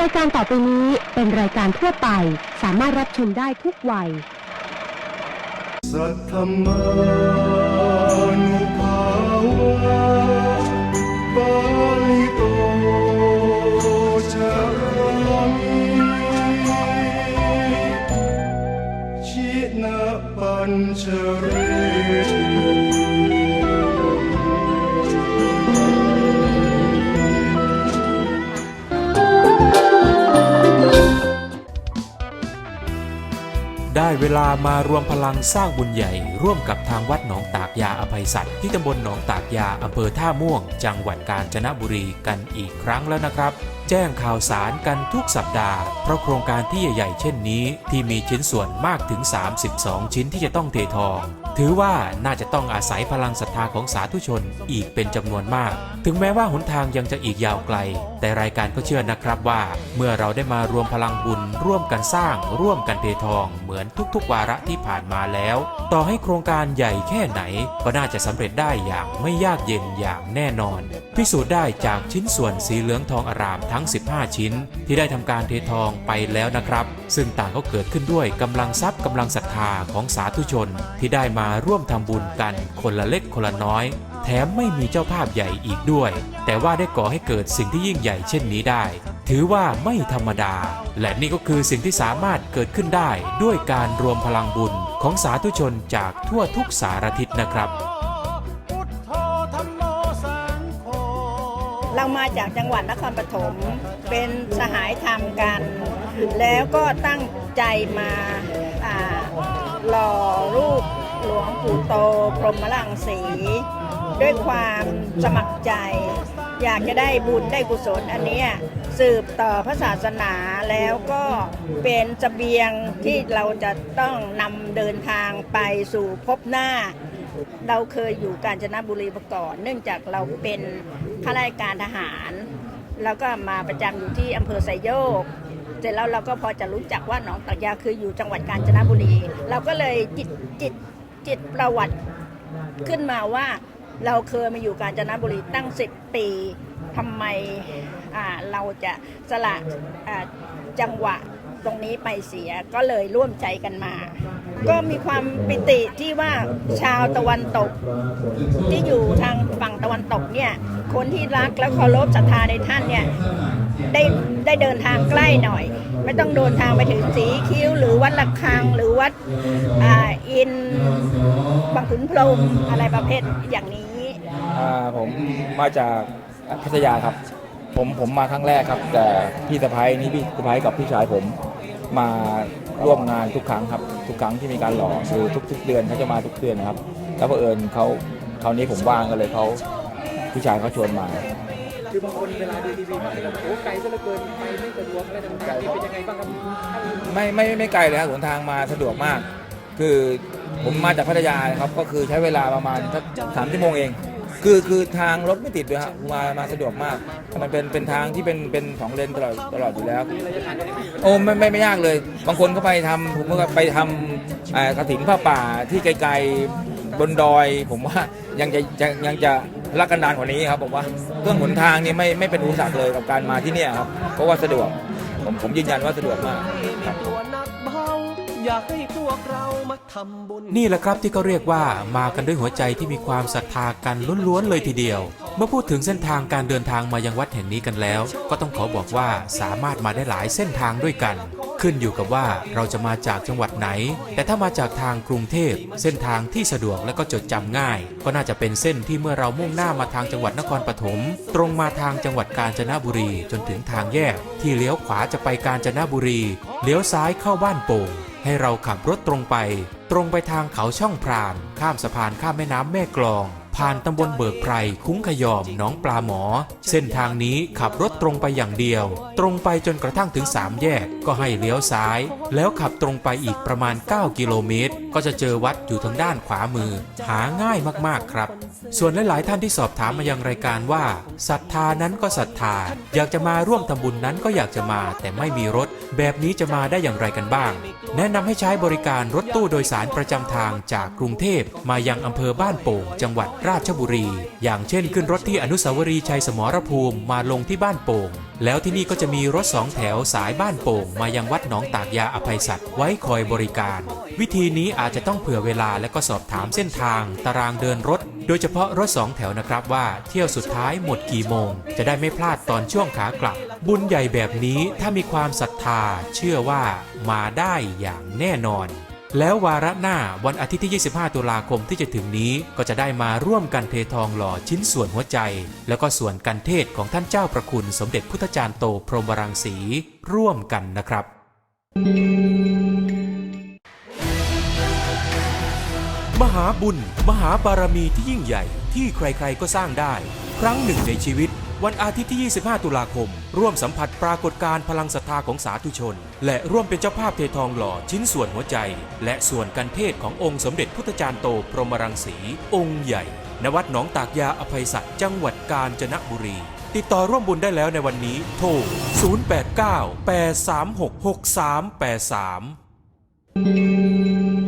รายการต่อไปนี้เป็นรายการทั่วไป สามารถรับชมได้ทุกวัย สัทธมานุภาวะปาลิโตจามิชินะปัญชเร ได้เวลามารวมพลังสร้างบุญใหญ่ ร่วมกับทางวัดหนองตากยาอภัยสัตว์ที่ตำบลหนองตากยาอำเภอท่าม่วง จังหวัดกาญจนบุรีกันอีกครั้งแล้วนะครับ แจ้งข่าวสารกันทุกสัปดาห์ เพราะโครงการที่ใหญ่ๆเช่นนี้ ที่มีชิ้นส่วนมากถึง 32 ชิ้นที่จะต้องเททอง ถือว่าน่าจะต้องอาศัยพลังศรัทธาของสาธุชนอีกเป็นจำนวนมาก ถึงแม้ว่าหนทางยังจะอีกยาวไกล แต่รายการก็เชื่อนะครับว่า เมื่อเราได้มารวมพลังบุญ ร่วมกันสร้าง ร่วมกันเททอง เหมือนทุกๆ วาระที่ผ่านมาแล้ว ต่อให้โครงการใหญ่แค่ไหน ก็น่าจะสำเร็จได้อย่างไม่ยากเย็นอย่างแน่นอน พิสูจน์ได้จากชิ้นส่วนสีเหลืองทองอารามทั้ง 15 ชิ้น ที่ได้ทำการเททองไปแล้วนะครับ ซึ่งต่างก็เกิดขึ้นด้วยกำลังทรัพย์กำลังศรัทธาของสาธุชนที่ได้มาาร่วมทำบุญกันคนละเล็กคนละน้อย แถมไม่มีเจ้าภาพใหญ่อีกด้วย แต่ว่าได้ก่อให้เกิดสิ่งที่ยิ่งใหญ่เช่นนี้ได้ ถือว่าไม่ธรรมดา และนี่ก็คือสิ่งที่สามารถเกิดขึ้นได้ด้วยการรวมพลังบุญของสาธุชนจากทั่วทุกสารทิศนะครับเรามาจากจังหวัดนครปฐมเป็นสหายธรรมกัน แล้วก็ตั้งใจมาอาหล่อรูป หลวงปู่โตพรหมลังสี ด้วยความสมัครใจ อยากจะได้บุญได้กุศลอันนี้สืบต่อพระศาสนาแล้วก็เป็นเสบียงที่เราจะต้องนำเดินทางไปสู่ภพหน้า เราเคยอยู่กาญจนบุรีมาก่อน เนื่องจากเราเป็นข้าราชการทหาร แล้วก็มาประจำอยู่ที่อำเภอไซโยกเสร็จแล้วเราก็พอจะรู้จักว่าหนองตักยาคืออยู่จังหวัดกาญจนบุรี เราก็เลยจิตจิต จิตประวัติขึ้นมาว่าเราเคยมาอยู่กาญจนบุรีตั้ง10ปีทำไมเราจะสละจังหวะตรงนี้ไปเสียก็เลยร่วมใจกันมา ก็มีความปิติที่ว่าชาวตะวันตก ที่อยู่ทางฝั่งตะวันตกเนี่ยคนที่รักและเคารพศรัทธาในท่านเนี่ยได้ได้เดินทางใกล้หน่อย ไม่ต้องเดินทางไปถึงสีคิ้วหรือวัดระฆังหรือวัดออิน บางขุนพรหมอะไรประเภทอย่างนี้อ่าผมมาจากพัทยาครับ ผมผมมาครั้งแรกครับ แต่พี่สะพ้ายนี่พี่สะพ้ายกับพี่ชายผมมาร่วมงานทุกครั้งครับ ทุกครั้งที่มีการหล่อคือทุกๆเดือนเขาจะมาทุกเดือนนะครับ แล้วบังเอิญเขาคราวนี้ผมว่างก็เลยเขาพี่ชายเขาชวนมาคือบางคนเวลาดูทีวีเขาจะแบบโอ้ไกลซะเหลือเกินไปไม่สะดวกอะไรต่างๆนี่เป็นยังไงบ้างครับท่านไม่ไม่ไม่ไกลเลยครับหนทางมาสะดวกมาก คือผมมาจากพัทยาครับก็คือใช้เวลาประมาณสักสามชั่วโมงเอง คือคือทางรถไม่ติดด้วยครมามาสะดวกมาก มันเป็นเป็นทางที่เป็นเป็นสองเลนตลอดตลอดอยู่แล้ว โอ้ไม่ไม่ไม่ยากเลย บางคนก็ไปทำผมก็ไปทำอ่อกระถิ่นผ้าป่าที่ไกลๆบนดอย ผมว่ายังจะยังยังจะรักกันดานกว่านี้ครับผมว่าเรื่องหนทางนี่ไม่ไม่เป็นอุปสรรคเลยกับการมาที่เนี่ยครับเพราะว่าสะดวกผมผมยืนยันว่าสะดวกมาก อยากให้พวกเรามาทำบุญนี่แหละครับที่เขาเรียกว่ามากันด้วยหัวใจที่มีความศรัทธากันล้วนๆเลยทีเดียว เมื่อพูดถึงเส้นทางการเดินทางมายังวัดแห่งนี้กันแล้ว ก็ต้องขอบอกว่าสามารถมาได้หลายเส้นทางด้วยกัน ขึ้นอยู่กับว่าเราจะมาจากจังหวัดไหน แต่ถ้ามาจากทางกรุงเทพ เส้นทางที่สะดวกและก็จดจำง่าย ก็น่าจะเป็นเส้นที่เมื่อเรามุ่งหน้ามาทางจังหวัดนครปฐมตรงมาทางจังหวัดกาญจนบุรีจนถึงทางแยก ที่เลี้ยวขวาจะไปกาญจนบุรี เลี้ยวซ้ายเข้าบ้านโป่ง ให้เราขับรถตรงไป ตรงไปทางเขาช่องพราน ข้ามสะพานข้ามแม่น้ำแม่กลอง ผ่านตำบลเบิกไพรคุ้งขยอมหนองปลาหมอ เส้นทางนี้ขับรถตรงไปอย่างเดียว ตรงไปจนกระทั่งถึง 3 แยกก็ให้เลี้ยวซ้าย แล้วขับตรงไปอีกประมาณ 9 กิโลเมตร ก็จะเจอวัดอยู่ทางด้านขวามือ หาง่ายมากๆครับ ส่วนหลาย ๆ ท่านที่สอบถามมายังรายการว่าศรัทธานั้นก็ศรัทธา อยากจะมาร่วมทำบุญนั้นก็อยากจะมา แต่ไม่มีรถ แบบนี้จะมาได้อย่างไรกันบ้าง แนะนำให้ใช้บริการรถตู้โดยสารประจำทางจากกรุงเทพมายังอำเภอบ้านโป่งจังหวัดราชบุรี อย่างเช่นขึ้นรถที่อนุสาวรีย์ชัยสมรภูมิมาลงที่บ้านโป่ง แล้วที่นี่ก็จะมีรถสองแถวสายบ้านโป่ง มายังวัดหนองตากยาอภัยสัตว์ไว้คอยบริการ วิธีนี้อาจจะต้องเผื่อเวลาและก็สอบถามเส้นทาง ตารางเดินรถ โดยเฉพาะรถสองแถวนะครับว่าเที่ยวสุดท้ายหมดกี่โมง จะได้ไม่พลาดตอนช่วงขากลับ บุญใหญ่แบบนี้ถ้ามีความศรัทธา เชื่อว่ามาได้อย่างแน่นอน แล้ววาระหน้าวันอาทิตย์ที่ 25 ตุลาคมที่จะถึงนี้ก็จะได้มาร่วมกันเททองหล่อชิ้นส่วนหัวใจ แล้วก็ส่วนกันเทศของท่านเจ้าประคุณสมเด็จพุทธจารย์โตพรหมรังสีร่วมกันนะครับ มหาบุญ มหาบารมีที่ยิ่งใหญ่ที่ใครๆก็สร้างได้ ครั้งหนึ่งในชีวิต วันอาทิตย์ที่ 25 ตุลาคม ร่วมสัมผัสปรากฏการ์พลังศรัทธาของสาธุชน และร่วมเป็นเจ้าภาพเททองหล่อชิ้นส่วนหัวใจ และส่วนกันเทศขององค์สมเด็จพุทธจารย์โตพรหมรังสี องค์ใหญ่ ณวัดหนองตากยาอภัยสัตว์จังหวัดกาญจนบุรีติดต่อร่วมบุญได้แล้วในวันนี้ โทร 089 836 6383